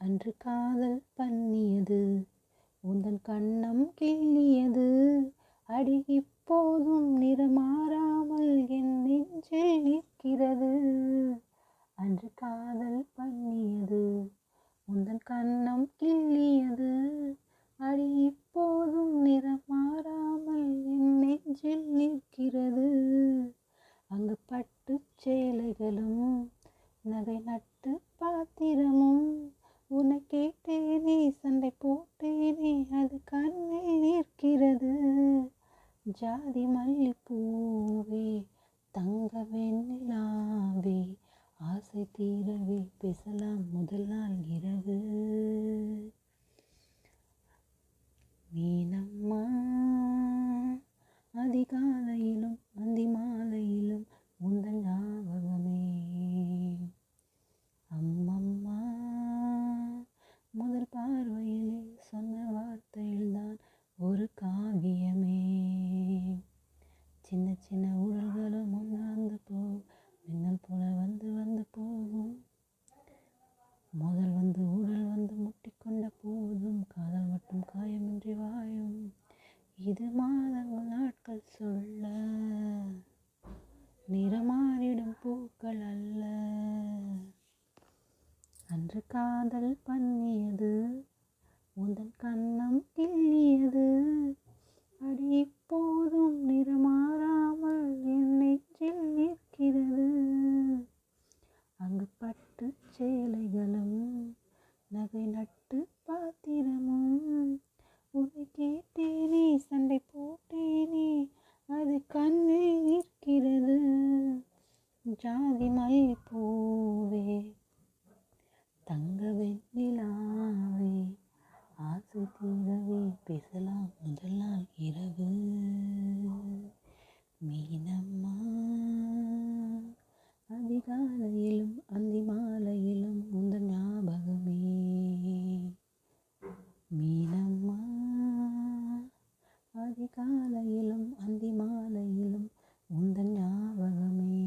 அன்று காதல் பண்ணியது உந்தன் கண்ணம் கிள்ளியது. அடி இப்போதும் நிறமாறாமல் என் நெஞ்சில் நிற்கிறது. அன்று காதல் பண்ணியது உந்தன் கண்ணம் கிள்ளியது. அடி இப்போதும் நிறமாறாமல் என் நெஞ்சில் நிற்கிறது. அங்கு பட்டு சேலைகளும் நகை நட்டு பாத்திரமும் உன்னை கேட்டேனே சண்டை போட்டேனே அது கண்ணில் நிற்கிறது. ஜாதி மல்லிப்பூவே தங்க வெண்ணிலாவே ஆசை தீரவே பேசலாம் முதல் நாள் இரவு. மீனம்மா அதிகாலை இது மாதங்கள் நாட்கள் சொல்ல. நிறமாறிடும் பூக்கள் அல்ல. அன்று காதல் பண்ணியது உந்தன் கண்ணம் கிள்ளியது அடி இப்போதும் நிறமாறாமல் என்னை நெஞ்சில் நிற்கிறது. அங்கு பட்டு சேலைகளும் நகை நட்டு பாத்திரமும் கண்ணில் நிற்கிறது ஜாதி மை தங்க வெண்ணிலாவே ஆசை தீரவே பேசலாம் முதல் நாள் இரவு. மீனம்மா அதிகாலையிலும் அந்தி மாலையிலும் காலையிலும் அந்தி மாலையிலும் உந்தன் ஞாபகமே.